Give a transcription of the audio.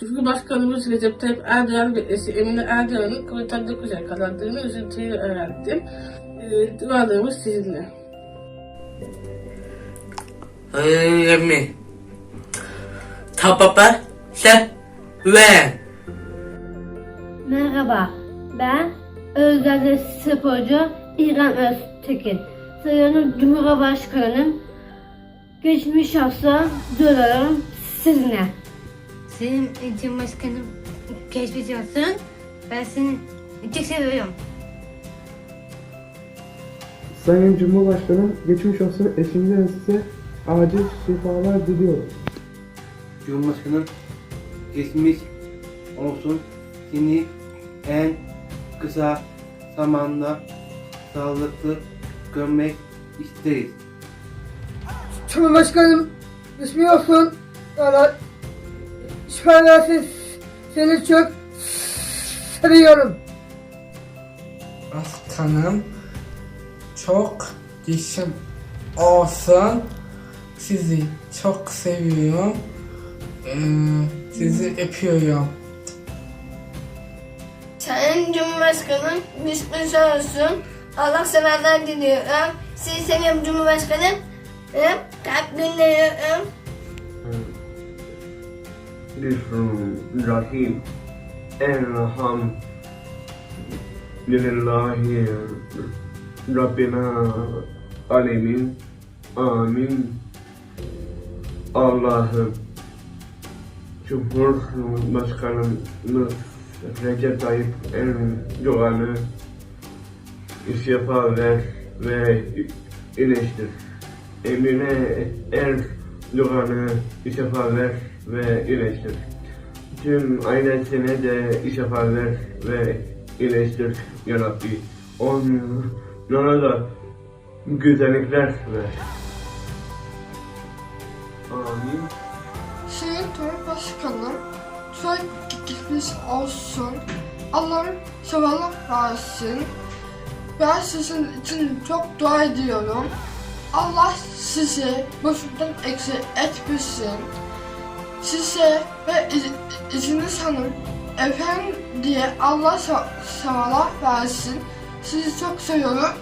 Cumhurbaşkanımız Recep Tayyip Erdoğan ve eşi Emine Erdoğan'ın Covid-19 yakalandığını üzüntüyle öğrendim. Ee, dualarımız sizinle. Öyle Tababa sen ve Merhaba, ben Özgürlü sporcu İlhan Öztekin. Sayın Cumhurbaşkanı'nın geçmiş hafta dualarım sizinle. Senin Cumhurbaşkanım geçmiş olsun. Ben seni çok seviyorum. Sayın Cumhurbaşkanım geçmiş olsun ve size acil şifalar diliyorum. Cumhurbaşkanım geçmiş olsun seni en kısa zamanda sağlıklı görmek isteriz. Cumhurbaşkanım ismi olsun. Allah versin. Seni çok seviyorum. Başkanım çok dişim olsun. Sizi çok seviyorum. Ee, sizi öpüyorum. Sayın Cumhurbaşkanım geçmiş olsun. Allah severler diliyorum. Sizi seviyorum Cumhurbaşkanım. Hep kalplerim. Bismillahirrahmanirrahim. Elhamdülillahi Rabbina alemin. Amin. Allah'ım Cumhurbaşkanımız Recep Tayyip Erdoğan'ı şifa ver ve iyileştir. Emine Erdoğan'ı şifa ver ve iyileştir. Tüm ailesine de şifa ver ve iyileştir ya Rabbi. Onlara da güzellikler ver. Amin. Sayın Cumhurbaşkanım çok geçmiş olsun. Allah'ım severler versin. Ben sizin için çok dua ediyorum. Allah sizi boşluktan eksi etmesin. Size ve İziniz Hanım efendiye Allah severler versin. Sizi çok seviyorum.